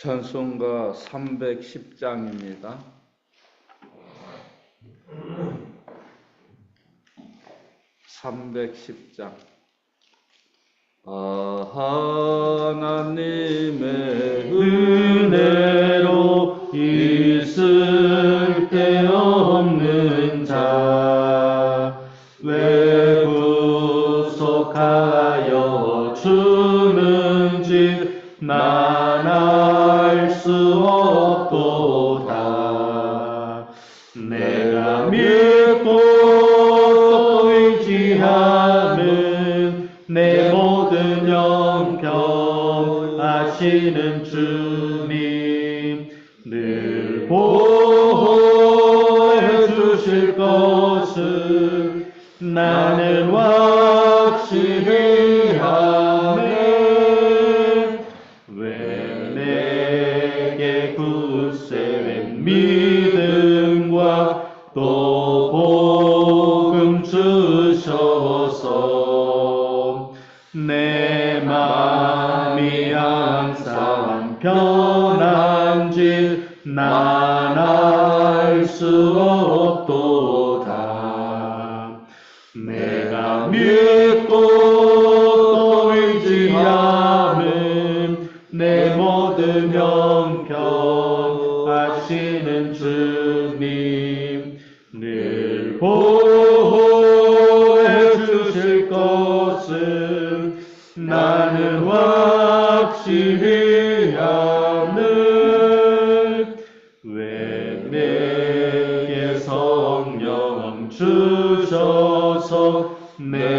찬송가 310장입니다. (310장) 아 하나님의 은혜로 있을 데 없는 자, 왜 구속하여 주는지 수 없도다. 내가 믿고 또 의지하는 내 모든 영경 아시는 주님 늘 보호해 주실 것을 나는 확실히 하 없도다. 내가 믿고 또 의지하는 내 모든 영경 하시는 주님 늘 보호해 주실 것을 나는 확실히 아네 왜 내게 성령 주셔서 내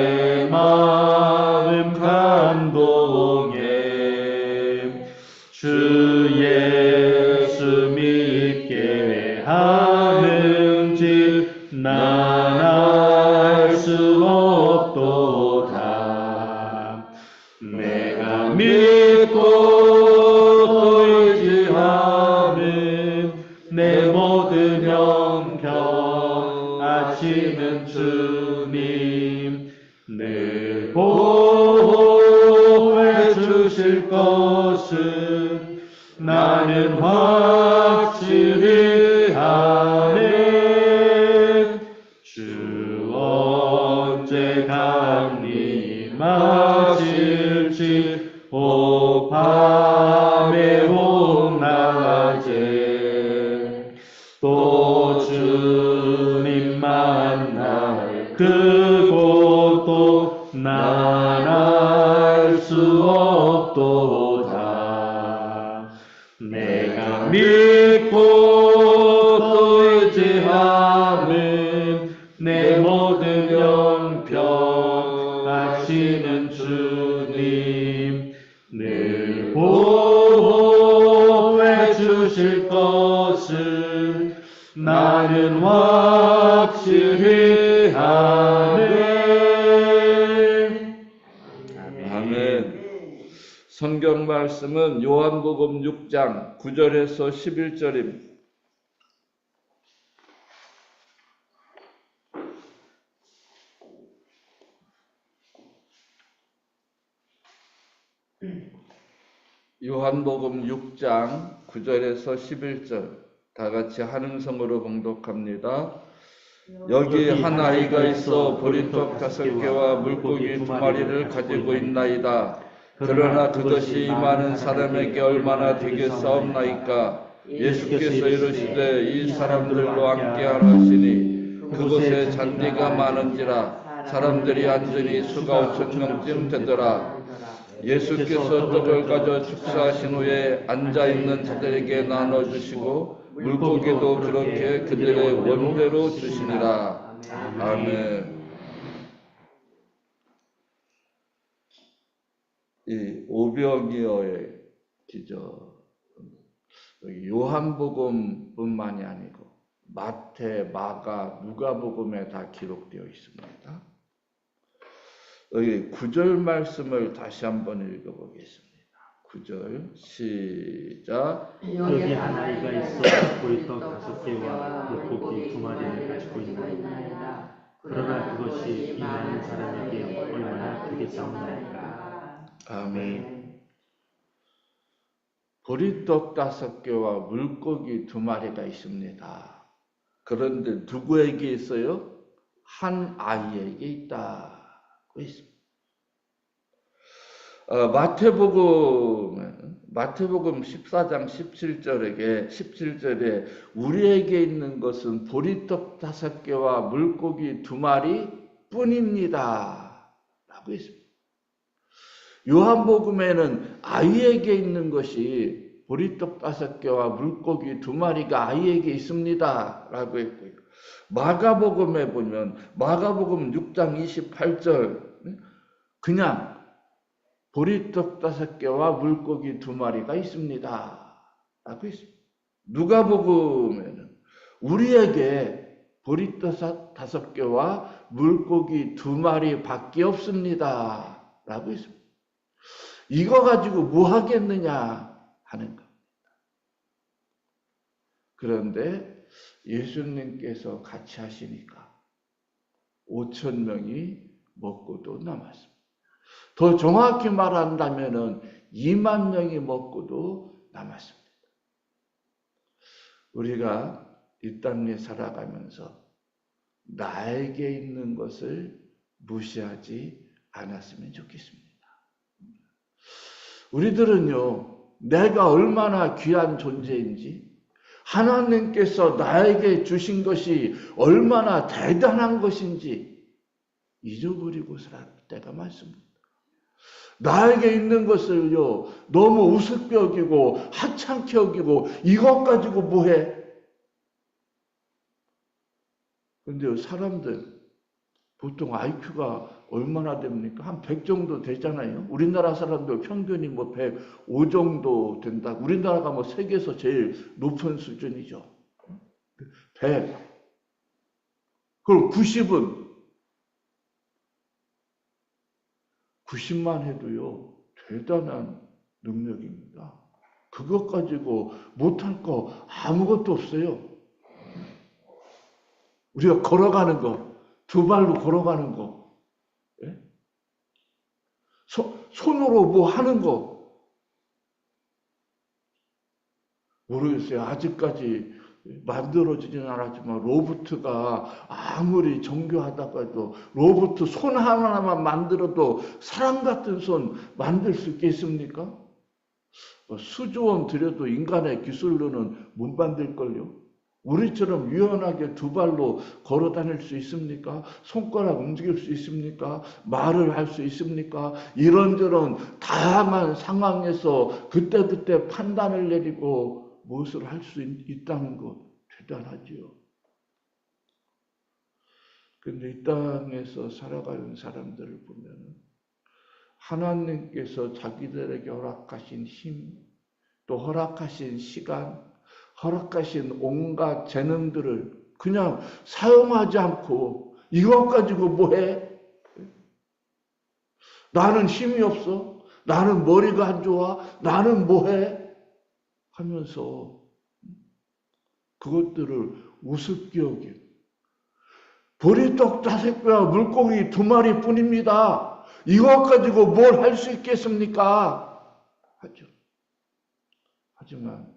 오 나는 확실히 아멘. 성경 말씀은 요한복음 6장 9절에서 11절입니다. 요한복음 6장 9절에서 11절 다 같이 한음성으로 봉독합니다. 여기 한 아이가 있어 보리떡 다섯 개와 물고기 두 마리를 가지고 있나이다. 그러나 그것이 많은 사람에게 얼마나 되겠사옵나이까? 예수께서 이르시되 이 사람들로 함께하라 하시니 그곳에 잔디가 많은지라 사람들이 앉으니 수가 오천 명쯤 되더라. 예수께서 떡을 가져 축사하신 후에 앉아 있는 자들에게 나눠 주시고 물고기도 그렇게 그들의 원대로 주시니라. 아멘. 이 오병이어의 기적 요한복음뿐만이 아니고 마태, 마가, 누가복음에 다 기록되어 있습니다. 여기 구절 말씀을 다시 한번 읽어보겠습니다. 구절 시작 여기 한 아이가 있어 보리떡 다섯 개와 물고기 두 마리를 가지고 있나이다. 그러나 그것이 이 많은 사람에게 얼마나 되겠사옵나이까. 아멘. 보리떡 다섯 개와 물고기 두 마리가 있습니다. 그런데 누구에게 있어요? 한 아이에게 있다고 있습니다. 어, 마태복음 마태복음 14장 17절에게 17절에 우리에게 있는 것은 보리떡 다섯 개와 물고기 두 마리 뿐입니다. 라고 있습니다. 요한복음에는 아이에게 있는 것이 보리떡 다섯 개와 물고기 두 마리가 아이에게 있습니다. 라고 했고요. 마가복음에 보면 마가복음 6장 28절 그냥 보리떡 다섯 개와 물고기 두 마리가 있습니다. 라고 있습니다. 누가 복음에는 우리에게 보리떡 다섯 개와 물고기 두 마리 밖에 없습니다. 라고 있습니다. 이거 가지고 뭐 하겠느냐 하는 겁니다. 그런데 예수님께서 같이 하시니까 5천 명이 먹고도 남았습니다. 더 정확히 말한다면은 2만 명이 먹고도 남았습니다. 우리가 이 땅에 살아가면서 나에게 있는 것을 무시하지 않았으면 좋겠습니다. 우리들은요, 내가 얼마나 귀한 존재인지, 하나님께서 나에게 주신 것이 얼마나 대단한 것인지 잊어버리고 살아갈 때가 많습니다. 나에게 있는 것을요, 너무 우습게 여기고, 하찮게 여기고, 이것 가지고 뭐해? 근데 사람들, 보통 IQ가 얼마나 됩니까? 한 100 정도 되잖아요. 우리나라 사람들 평균이 뭐 105 정도 된다. 우리나라가 뭐 세계에서 제일 높은 수준이죠. 100. 그럼 90은 90만 해도요, 대단한 능력입니다. 그것 가지고 못할 거 아무것도 없어요. 우리가 걸어가는 거, 두 발로 걸어가는 거, 예? 소, 손으로 뭐 하는 거, 모르겠어요. 아직까지 만들어지진 않았지만 로봇가 아무리 정교하다고 도 로봇 손 하나만 만들어도 사람 같은 손 만들 수 있겠습니까? 뭐 수조 원 들여도 인간의 기술로는 못 만들걸요. 우리처럼 유연하게 두 발로 걸어 다닐 수 있습니까? 손가락 움직일 수 있습니까? 말을 할 수 있습니까? 이런저런 다양한 상황에서 그때그때 판단을 내리고 무엇을 할 수 있다는 것 대단하지요. 근데 이 땅에서 살아가는 사람들을 보면 하나님께서 자기들에게 허락하신 힘, 또 허락하신 시간, 허락하신 온갖 재능들을 그냥 사용하지 않고 이것 가지고 뭐해? 나는 힘이 없어. 나는 머리가 안 좋아. 나는 뭐해? 하면서 그것들을 우습게 여기 보리떡 다섯 개와 물고기 두 마리 뿐입니다. 이것 가지고 뭘 할 수 있겠습니까? 하죠. 하지만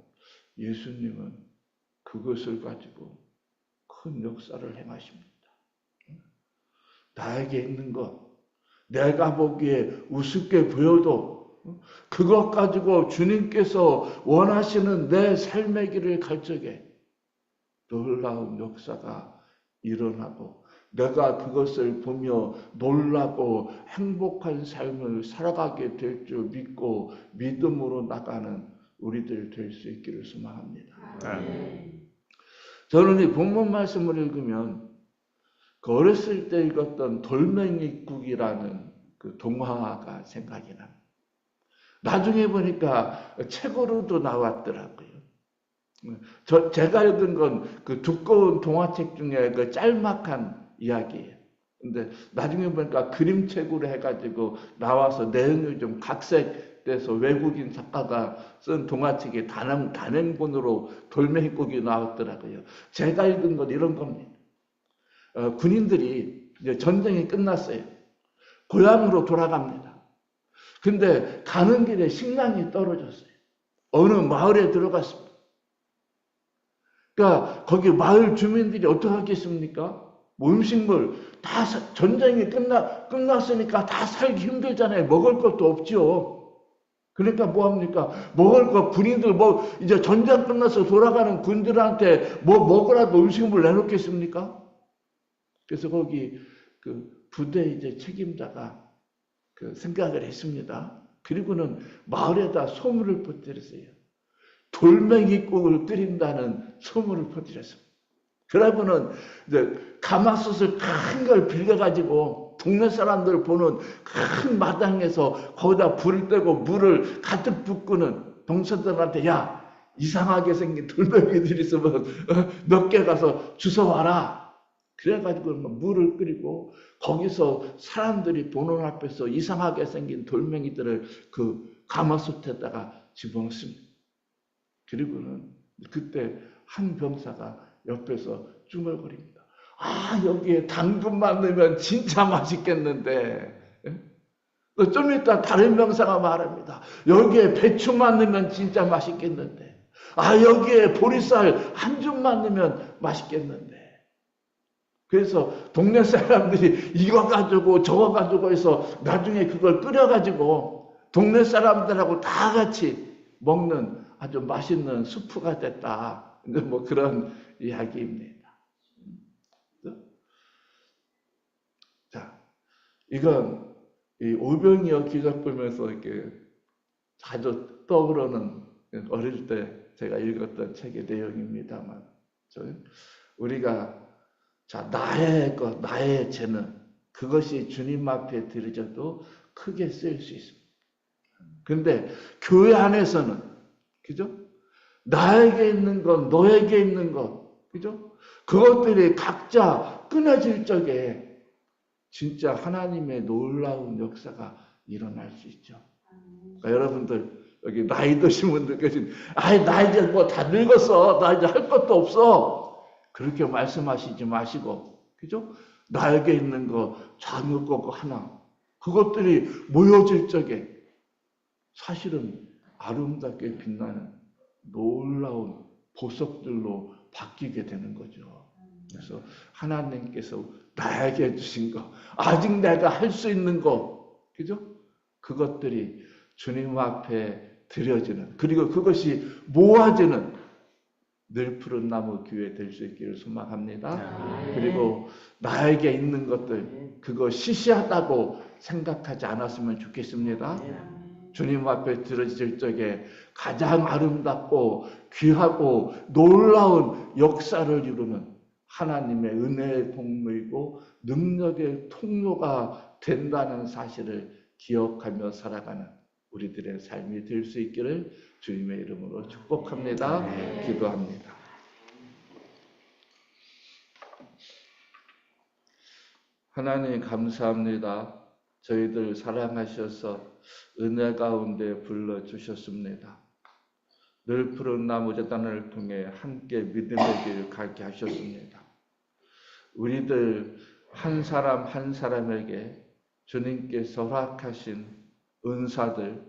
예수님은 그것을 가지고 큰 역사를 행하십니다. 나에게 있는 것, 내가 보기에 우습게 보여도 그것 가지고 주님께서 원하시는 내 삶의 길을 갈 적에 놀라운 역사가 일어나고 내가 그것을 보며 놀라고 행복한 삶을 살아가게 될 줄 믿고 믿음으로 나가는 우리들 될 수 있기를 소망합니다. 저는 이 본문 말씀을 읽으면 그 어렸을 때 읽었던 돌멩이국이라는 그 동화가 생각이 납니다. 나중에 보니까 책으로도 나왔더라고요. 저, 제가 읽은 건 그 두꺼운 동화책 중에 그 짤막한 이야기예요. 근데 나중에 보니까 그림책으로 해가지고 나와서 내용이 좀 각색돼서 외국인 작가가 쓴 동화책이 단행, 단행본으로 돌멩이국이 나왔더라고요. 제가 읽은 건 이런 겁니다. 어, 군인들이 전쟁이 끝났어요. 고향으로 돌아갑니다. 근데 가는 길에 식량이 떨어졌어요. 어느 마을에 들어갔습니다. 그러니까 거기 마을 주민들이 어떻게 하겠습니까? 뭐 음식물 다 사- 전쟁이 끝나 끝났으니까 다 살기 힘들잖아요. 먹을 것도 없죠. 그러니까 뭐 합니까? 먹을 거 군인들 뭐 이제 전쟁 끝나서 돌아가는 군들한테 뭐 먹으라도 음식물 내놓겠습니까? 그래서 거기 그 부대 이제 책임자가 그 생각을 했습니다. 그리고는 마을에다 소문을 퍼뜨렸어요. 돌멩이국을 끓인다는 소문을 퍼뜨렸습니다. 그러고는 이제 가마솥을 큰 걸 빌려가지고 동네 사람들 보는 큰 마당에서 거기다 불을 떼고 물을 가득 붓고는 동생들한테 야 이상하게 생긴 돌멩이들이 있으면 어, 몇개 가서 주워와라. 그래가지고 막 물을 끓이고 거기서 사람들이 보는 앞에서 이상하게 생긴 돌멩이들을 그 가마솥에다가 집어넣습니다. 그리고는 그때 한 병사가 옆에서 중얼거립니다. 아, 여기에 당근만 넣으면 진짜 맛있겠는데. 예? 또좀 이따 다른 병사가 말합니다. 여기에 배추만 넣으면 진짜 맛있겠는데. 아, 여기에 보리쌀 한 줌만 넣으면 맛있겠는데. 그래서 동네 사람들이 이거 가지고 저거 가지고 해서 나중에 그걸 끓여가지고 동네 사람들하고 다 같이 먹는 아주 맛있는 수프가 됐다. 뭐 그런 이야기입니다. 자, 이건 이 오병이어 기적 보면서 이렇게 자주 떠오르는 어릴 때 제가 읽었던 책의 내용입니다만, 저 우리가 자 나의 것, 나의 죄는 그것이 주님 앞에 드려져도 크게 쓰일 수 있습니다. 근데 교회 안에서는 그죠? 나에게 있는 것, 너에게 있는 것, 그죠? 그것들이 각자 끊어질 적에 진짜 하나님의 놀라운 역사가 일어날 수 있죠. 그러니까 여러분들 여기 나이 드신 분들 계신, 아이 나 이제 뭐 다 늙었어, 나 이제 할 것도 없어. 그렇게 말씀하시지 마시고, 그죠? 나에게 있는 거 작은 거 하나, 그것들이 모여질 적에 사실은 아름답게 빛나는 놀라운 보석들로 바뀌게 되는 거죠. 그래서 하나님께서 나에게 주신 거, 아직 내가 할 수 있는 거, 그죠? 그것들이 주님 앞에 드려지는, 그리고 그것이 모아지는 늘 푸른 나무 교회 될 수 있기를 소망합니다. 그리고 나에게 있는 것들, 그거 시시하다고 생각하지 않았으면 좋겠습니다. 주님 앞에 들어질 적에 가장 아름답고 귀하고 놀라운 역사를 이루는 하나님의 은혜의 공로이고 능력의 통로가 된다는 사실을 기억하며 살아가는 우리들의 삶이 될 수 있기를 주님의 이름으로 축복합니다. 기도합니다. 하나님 감사합니다. 저희들 사랑하셔서 은혜 가운데 불러 주셨습니다. 늘 푸른 나무 재단을 통해 함께 믿음의 길을 가게 하셨습니다. 우리들 한 사람 한 사람에게 주님께서 허락하신 은사들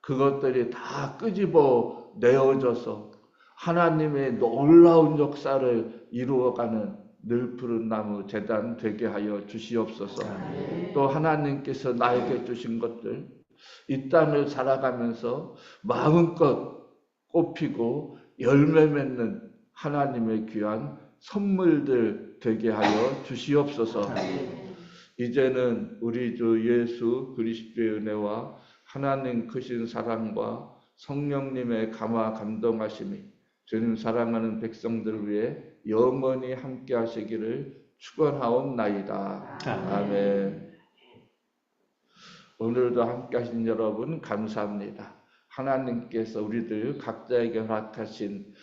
그것들이 다 끄집어 내어져서 하나님의 놀라운 역사를 이루어가는 늘 푸른 나무 재단 되게 하여 주시옵소서. 또 하나님께서 나에게 주신 것들 이 땅을 살아가면서 마음껏 꽃피고 열매 맺는 하나님의 귀한 선물들 되게 하여 주시옵소서. 이제는 우리 주 예수 그리스도의 은혜와 하나님 크신 사랑과 성령님의 감화 감동하심이 주님 사랑하는 백성들 위해 영원히 함께 하시기를 축원하옵나이다. 아멘. 오늘도 함께 하신 여러분 감사합니다. 하나님께서 우리들 각자에게 허락하신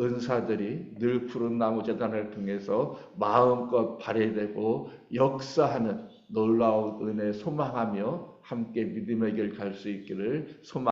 은사들이 늘 푸른 나무 재단을 통해서 마음껏 발휘되고 역사하는 놀라운 은혜 소망하며 함께 믿음의 길 갈 수 있기를 소망